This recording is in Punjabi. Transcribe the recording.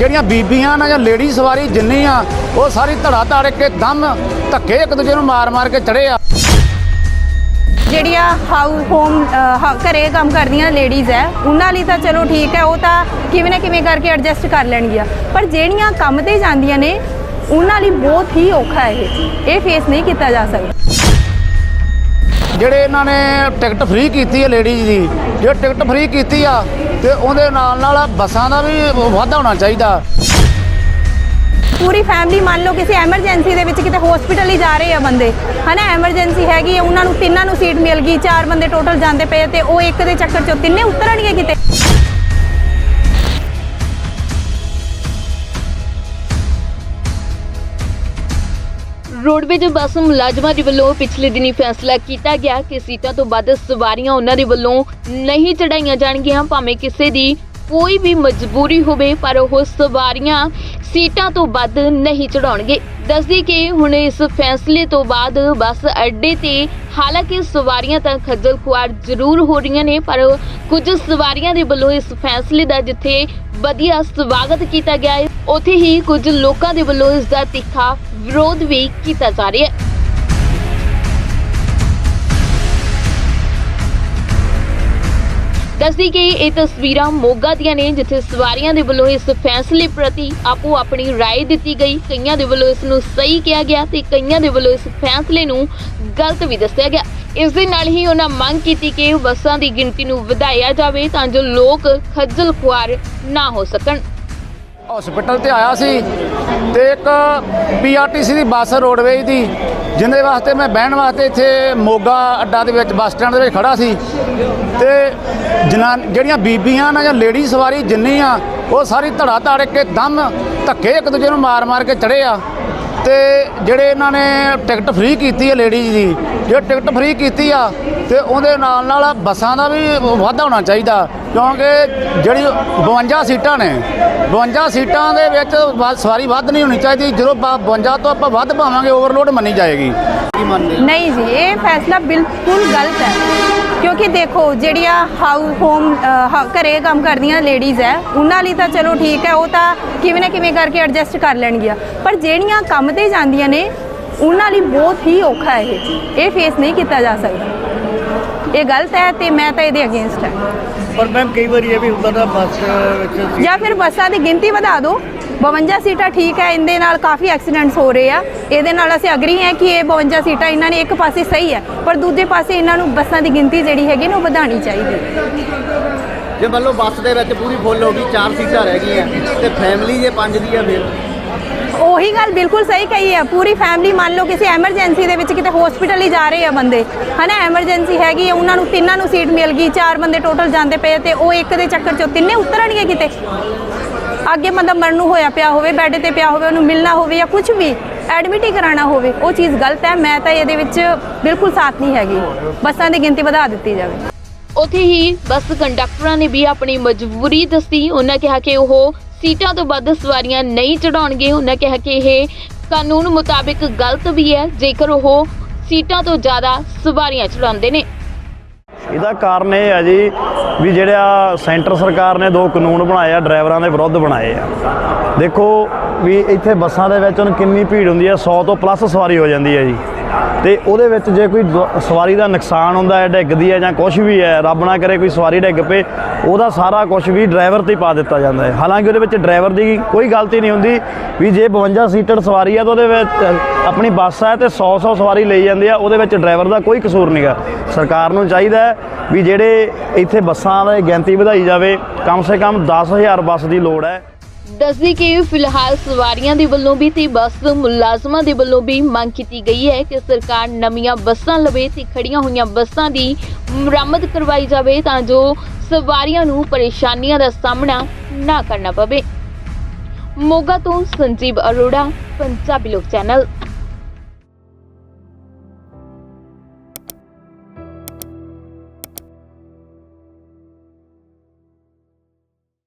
ਜਿਹੜੀਆਂ ਬੀਬੀਆਂ ਨਾ ਜਾਂ ਲੇਡੀ ਸਵਾਰੀ ਜਿੰਨੀ ਆ ਉਹ ਸਾਰੀ ਧੜਾ ਧੜ ਕੇ ਦਮ ਧੱਕੇ ਇੱਕ ਦੂਜੇ ਨੂੰ ਮਾਰ ਮਾਰ ਕੇ ਚੜੇ ਆ। ਜਿਹੜੀਆਂ ਹਾਊਸ ਹੋਮ ਘਰੇ ਕੰਮ ਕਰਦੀਆਂ ਲੇਡੀਜ਼ ਹੈ ਉਹਨਾਂ ਲਈ ਤਾਂ ਚਲੋ ਠੀਕ ਹੈ ਉਹ ਤਾਂ ਕਿਵੇਂ ਨਾ ਕਿਵੇਂ ਕਰਕੇ ਐਡਜਸਟ ਕਰ ਲੈਣਗੀਆਂ। ਪਰ ਜਿਹੜੀਆਂ ਕੰਮ ਤੇ ਜਾਂਦੀਆਂ ਨੇ ਉਹਨਾਂ ਲਈ ਬਹੁਤ ਹੀ ਔਖਾ ਹੈ ਇਹ। ਇਹ ਫੇਸ ਨਹੀਂ ਕੀਤਾ ਜਾ ਸਕਦਾ। ਜਿਹੜੇ ਇਹਨਾਂ ਨੇ ਟਿਕਟ ਫ੍ਰੀ ਕੀਤੀ ਹੈ ਲੇਡੀਜ਼ ਦੀ ਜੇ ਟਿਕਟ ਫ੍ਰੀ ਕੀਤੀ ਆ ਤੇ ਉਹਦੇ ਨਾਲ ਨਾਲ ਬੱਸਾਂ ਦਾ ਵੀ ਵਾਧਾ ਹੋਣਾ ਚਾਹੀਦਾ। ਪੂਰੀ ਫੈਮਿਲੀ ਮੰਨ ਲਓ ਕਿਸੇ ਐਮਰਜੈਂਸੀ ਦੇ ਵਿੱਚ ਕਿਤੇ ਹਸਪੀਟਲ ਹੀ ਜਾ ਰਹੇ ਆ ਬੰਦੇ। ਹਨਾ ਐਮਰਜੈਂਸੀ ਹੈਗੀ ਆ, ਉਹਨਾਂ ਨੂੰ ਤਿੰਨਾਂ ਨੂੰ ਸੀਟ ਮਿਲ ਗਈ, ਚਾਰ ਬੰਦੇ ਟੋਟਲ ਜਾਂਦੇ ਪਏ ਤੇ ਉਹ ਇੱਕ ਦੇ ਚੱਕਰ ਚੋਂ ਤਿੰਨੇ ਉਤਰਨਗੇ ਕਿਤੇ। ਰੋਡਵੇਜ ਬੱਸ ਮੁਲਾਜ਼ਮਾਂ ਦੇ ਵੱਲੋਂ ਪਿਛਲੇ ਦਿਨੀ ਫੈਸਲਾ ਕੀਤਾ ਗਿਆ ਕਿ ਸੀਟਾਂ ਤੋਂ ਵੱਧ ਸਵਾਰੀਆਂ ਉਹਨਾਂ ਦੇ ਵੱਲੋਂ ਨਹੀਂ ਚੜਾਈਆਂ ਜਾਣਗੀਆਂ, ਭਾਵੇਂ ਕਿਸੇ ਦੀ ਕੋਈ ਵੀ ਮਜਬੂਰੀ ਹੋਵੇ, ਪਰ ਉਹ ਸਵਾਰੀਆਂ ਸੀਟਾਂ ਤੋਂ ਵੱਧ ਨਹੀਂ ਚੜਾਉਣਗੇ ਦੱਸਦੀ ਕਿ ਹੁਣ ਇਸ ਫੈਸਲੇ ਤੋਂ ਬਾਅਦ ਬੱਸ ਅੱਡੇ ਤੇ ਹਾਲਾਂਕਿ ਸਵਾਰੀਆਂ ਤਾਂ ਖੱਜਲ ਖੁਆਰ ਜ਼ਰੂਰ ਹੋ ਰਹੀਆਂ ਨੇ, ਪਰ ਕੁਝ ਸਵਾਰੀਆਂ ਦੇ ਵੱਲੋਂ ਇਸ ਫੈਸਲੇ ਦਾ ਜਿੱਥੇ ਵਧੀਆ ਸਵਾਗਤ ਕੀਤਾ ਗਿਆ ਹੈ, ਉੱਥੇ ਹੀ ਕੁਝ ਲੋਕਾਂ ਦੇ ਵੱਲੋਂ ਇਸ ਦਾ ਤਿੱਖਾ ਵਿਰੋਧ ਵੀ ਕੀਤਾ ਜਾ ਰਿਹਾ ਹੈ ਦੱਸਦੀ ਕਿ ਇਹ ਤਸਵੀਰਾਂ ਮੋਗਾ ਦੀਆਂ ਨੇ ਜਿੱਥੇ ਸਵਾਰੀਆਂ ਦੇ ਵੱਲੋਂ ਇਸ ਫੈਸਲੇ ਪ੍ਰਤੀ ਆਪੋ ਆਪਣੀ رائے ਦਿੱਤੀ ਗਈ ਕਈਆਂ ਦੇ ਵੱਲੋਂ ਇਸ ਨੂੰ ਸਹੀ ਕਿਹਾ ਗਿਆ ਤੇ ਕਈਆਂ ਦੇ ਵੱਲੋਂ ਇਸ ਫੈਸਲੇ ਨੂੰ ਗਲਤ ਵੀ ਦੱਸਿਆ ਗਿਆ ਇਸ ਦੇ ਨਾਲ ਹੀ ਉਹਨਾਂ ਮੰਗ ਕੀਤੀ ਕਿ ਬੱਸਾਂ ਦੀ ਗਿਣਤੀ ਨੂੰ ਵਧਾਇਆ ਜਾਵੇ ਤਾਂ ਜੋ ਲੋਕ ਖੱਜਲ ਖੁਆਰ ਨਾ ਹੋ ਸਕਣ ਹਸਪੀਟਲ ਤੇ ਆਇਆ ਸੀ ਤੇ ਇੱਕ ਪੀਆਰਟੀਸੀ ਦੀ ਬੱਸ ਰੋਡਵੇਜ ਦੀ, ਜਿਹਦੇ ਵਾਸਤੇ ਮੈਂ ਬਹਿਣ ਵਾਸਤੇ ਇੱਥੇ ਮੋਗਾ ਅੱਡਾ ਦੇ ਵਿੱਚ ਬੱਸ ਸਟੈਂਡ ਦੇ ਵਿੱਚ ਖੜਾ ਸੀ। ਤੇ ਜਨਾਨ, ਜਿਹੜੀਆਂ ਬੀਬੀਆਂ ਨਾ ਜਾਂ ਲੇਡੀ ਸਵਾਰੀ ਜਿੰਨੀ ਆ, ਉਹ ਸਾਰੀ ਧੜਾ ਧੜ ਕੇ ਦਮ ਧੱਕੇ ਇੱਕ ਦੂਜੇ ਨੂੰ ਮਾਰ ਮਾਰ ਕੇ ਚੜੇ ਆ। ਤੇ ਜਿਹੜੇ ਇਹਨਾਂ ਨੇ ਟਿਕਟ ਫ੍ਰੀ ਕੀਤੀ ਹੈ ਲੇਡੀਜ਼ ਦੀ, ਜੇ ਟਿਕਟ ਫ੍ਰੀ ਕੀਤੀ ਆ, ਤੇ ਉਹਦੇ ਨਾਲ ਨਾਲ ਬੱਸਾਂ ਦਾ ਵੀ ਵਾਧਾ ਹੋਣਾ ਚਾਹੀਦਾ। ਕਿਉਂਕਿ ਜਿਹੜੀ 52 ਸੀਟਾਂ ਨੇ 52 ਸੀਟਾਂ ਦੇ ਵਿੱਚ ਸਵਾਰੀ ਵੱਧ ਨਹੀਂ ਹੋਣੀ ਚਾਹੀਦੀ। ਜਦੋਂ ਬ- 52 ਤੋਂ ਆਪਾਂ ਵੱਧ ਪਾਵਾਂਗੇ ਓਵਰਲੋਡ ਮੰਨੀ ਜਾਏਗੀ। ਨਹੀਂ ਜੀ ਇਹ ਫੈਸਲਾ ਬਿਲਕੁਲ ਗਲਤ ਹੈ। ਕਿਉਂਕਿ ਦੇਖੋ ਜਿਹੜੀਆਂ ਹਾਊ ਹੋਮ ਅ, ਹਾ- ਘਰੇ ਕੰਮ ਕਰਦੀਆਂ ਲੇਡੀਜ਼ ਹੈ ਉਹਨਾਂ ਲਈ ਤਾਂ ਚਲੋ ਠੀਕ ਹੈ ਉਹ ਤਾਂ ਕਿਵੇਂ ਨਾ ਕਿਵੇਂ ਕਰਕੇ ਐਡਜਸਟ ਕਰ ਲੈਣਗੀਆਂ। ਪਰ ਜਿਹੜੀਆਂ ਕੰਮ ਤੇ ਜਾਂਦੀਆਂ ਨੇ ਉਹਨਾਂ ਲਈ ਬਹੁਤ ਹੀ ਔਖਾ ਹੈ ਇਹ। ਇਹ ਫੇਸ ਨਹੀਂ ਕੀਤਾ ਜਾ ਸਕਦਾ। ਇਹ ਗਲਤ ਹੈ ਤੇ ਮੈਂ ਤਾਂ ਇਹਦੇ ਅਗੇਂਸਟ ਹੈ। ਪਰ ਮੈਮ ਕਈ ਵਾਰੀ ਇਹ ਵੀ ਹੁੰਦਾ ਨਾ ਬੱਸ ਵਿੱਚ ਜਾਂ ਫਿਰ ਬੱਸਾਂ ਦੀ ਗਿਣਤੀ ਵਧਾ ਦਿਓ। 52 ਸੀਟਾਂ ਠੀਕ ਹੈ ਇਹਦੇ ਨਾਲ ਕਾਫੀ ਐਕਸੀਡੈਂਟਸ ਹੋ ਰਹੇ ਆ। ਇਹਦੇ ਨਾਲ ਅਸੀਂ ਅਗਰੀ ਹੈ ਕਿ ਇਹ 52 ਸੀਟਾਂ ਇਹਨਾਂ ਨੇ ਇੱਕ ਪਾਸੇ ਸਹੀ ਹੈ ਪਰ ਦੂਜੇ ਪਾਸੇ ਇਹਨਾਂ ਨੂੰ ਬੱਸਾਂ ਦੀ ਗਿਣਤੀ ਜਿਹੜੀ ਹੈਗੀ ਨਾ ਉਹ ਵਧਾਉਣੀ ਚਾਹੀਦੀ ਹੈ। ਜੇ ਮੰਨ ਲਓ ਬੱਸ ਦੇ ਵਿੱਚ ਪੂਰੀ ਫੁੱਲ ਹੋ ਗਈ ਚਾਰ ਸੀਟਾਂ ਰਹਿ ਗਈਆਂ ਤੇ ਫੈਮਿਲੀ ਜੇ ਪੰਜ ਦੀ ਆ ਫਿਰ? ਉਹੀ ਗੱਲ ਬਿਲਕੁਲ ਸਹੀ ਕਹੀ ਹੈ ਪੂਰੀ ਫੈਮਿਲੀ ਮੰਨ ਲਓ ਕਿਸੇ ਐਮਰਜੈਂਸੀ ਦੇ ਵਿੱਚ ਕਿਤੇ ਹਸਪੀਟਲ ਹੀ ਜਾ ਰਹੇ ਆ ਬੰਦੇ। ਹਨਾ ਐਮਰਜੈਂਸੀ ਹੈਗੀ ਹੈ ਉਹਨਾਂ ਨੂੰ ਤਿੰਨਾਂ ਨੂੰ ਸੀਟ ਮਿਲ ਗਈ, ਚਾਰ ਬੰਦੇ ਟੋਟਲ ਜਾਂਦੇ ਪਏ ਤੇ ਉਹ ਇੱਕ ਦੇ ਚੱਕਰ ਚੋਂ ਤਿੰਨੇ ਉਤਰਨਗੇ ਕਿਤੇ? ਅੱਗੇ ਬੰਦਾ ਮਰਨ ਨੂੰ ਹੋਇਆ ਪਿਆ ਹੋਵੇ ਬੈੱਡ ਤੇ ਪਿਆ ਹੋਵੇ, ਉਹਨੂੰ ਮਿਲਣਾ ਹੋਵੇ ਜਾਂ ਕੁਝ ਵੀ ਐਡਮਿਟ ਹੀ ਕਰਾਉਣਾ ਹੋਵੇ, ਉਹ ਚੀਜ਼ ਗਲਤ ਹੈ। ਮੈਂ ਤਾਂ ਇਹਦੇ ਵਿੱਚ ਬਿਲਕੁਲ ਸਾਥ ਨਹੀਂ ਹੈਗੀ। ਬੱਸਾਂ ਦੀ ਗਿਣਤੀ ਵਧਾ ਦਿੱਤੀ ਜਾਵੇ। ਉੱਥੇ ਹੀ ਬੱਸ ਕੰਡਕਟਰਾਂ ਨੇ ਵੀ ਆਪਣੀ ਮਜਬੂਰੀ ਦੱਸੀ। ਉਹਨਾਂ ਕਿਹਾ ਕਿ ਉਹ ਸੀਟਾਂ ਤੋਂ ਵੱਧ ਸਵਾਰੀਆਂ ਨਹੀਂ ਚੜਾਉਣਗੇ ਉਹਨਾਂ ਕਿਹਾ ਕਿ ਇਹ ਕਾਨੂੰਨ ਮੁਤਾਬਿਕ ਗਲਤ ਵੀ ਹੈ। ਜੇਕਰ ਉਹ ਸੀਟਾਂ ਤੋਂ ਜ਼ਿਆਦਾ ਸਵਾਰੀਆਂ ਚੜਾਉਂਦੇ ਨੇ। ਇਹਦਾ ਕਾਰਨ ਇਹ ਹੈ ਜੀ ਵੀ ਜਿਹੜਾ ਸੈਂਟਰ ਸਰਕਾਰ ਨੇ ਦੋ ਕਾਨੂੰਨ ਬਣਾਏ ਆ, ਡਰਾਈਵਰਾਂ ਦੇ ਵਿਰੁੱਧ ਬਣਾਏ ਆ। ਦੇਖੋ ਵੀ ਇੱਥੇ ਬੱਸਾਂ ਦੇ ਵਿੱਚ ਹੁਣ ਕਿੰਨੀ ਭੀੜ ਹੁੰਦੀ ਹੈ 100 ਤੋਂ ਪਲੱਸ ਸਵਾਰੀ ਹੋ ਜਾਂਦੀ ਹੈ ਜੀ। ਤੇ ਉਹਦੇ ਵਿੱਚ ਜੇ ਕੋਈ ਸਵਾਰੀ ਦਾ ਨੁਕਸਾਨ ਹੁੰਦਾ ਹੈ ਡਿੱਗਦੀ ਹੈ ਜਾਂ ਕੁਝ ਵੀ ਹੈ, ਰੱਬ ਨਾ ਕਰੇ ਕੋਈ ਸਵਾਰੀ ਡਿੱਗ ਪਏ, ਉਹਦਾ ਸਾਰਾ ਕੁਝ ਵੀ ਡਰਾਈਵਰ ਤੇ ਪਾ ਦਿੱਤਾ ਜਾਂਦਾ ਹੈ। ਹਾਲਾਂਕਿ ਉਹਦੇ ਵਿੱਚ ਡਰਾਈਵਰ ਦੀ ਕੋਈ ਗਲਤੀ ਨਹੀਂ ਹੁੰਦੀ ਵੀ ਜੇ 52 ਸੀਟਡ ਸਵਾਰੀ ਹੈ ਤਾਂ ਉਹਦੇ ਵਿੱਚ, ਆਪਣੀ ਬੱਸ ਹੈ ਤੇ 100 100 ਸਵਾਰੀ ਲਈ ਜਾਂਦੀ ਆ, ਉਹਦੇ ਵਿੱਚ ਡਰਾਈਵਰ ਦਾ ਕੋਈ ਕਸੂਰ ਨਹੀਂਗਾ ਸਰਕਾਰ ਨੂੰ ਚਾਹੀਦਾ ਵੀ ਜਿਹੜੇ ਇੱਥੇ ਬੱਸਾਂ ਦੀ ਗਿਣਤੀ ਵਧਾਈ ਜਾਵੇ, ਕਮ ਸੇ ਕਮ 10000 ਬੱਸ ਦੀ ਲੋੜ ਹੈ। ਦੱਸਦੀ ਕਿ ਫਿਲਹਾਲ ਸਵਾਰੀਆਂ ਦੇ ਵੱਲੋਂ ਵੀ ਤੇ ਬੱਸ ਮੁਲਾਜ਼ਮਾਂ ਦੇ ਵੱਲੋਂ ਵੀ ਮੰਗ ਕੀਤੀ ਗਈ ਹੈ ਕਿ ਸਰਕਾਰ ਨਵੀਆਂ ਬੱਸਾਂ ਲਵੇ ਤੇ ਖੜੀਆਂ ਹੋਈਆਂ ਬੱਸਾਂ ਦੀ ਮੁਰੰਮਤ ਕਰਵਾਈ ਜਾਵੇ ਤਾਂ ਜੋ ਸਵਾਰੀਆਂ ਨੂੰ ਪਰੇਸ਼ਾਨੀਆਂ ਦਾ ਸਾਹਮਣਾ ਨਾ ਕਰਨਾ ਪਵੇ। ਮੋਗਾ ਤੋਂ ਸੰਜੀਵ ਅਰੋੜਾ, ਪੰਜਾਬੀ ਲੋਕ ਚੈਨਲ।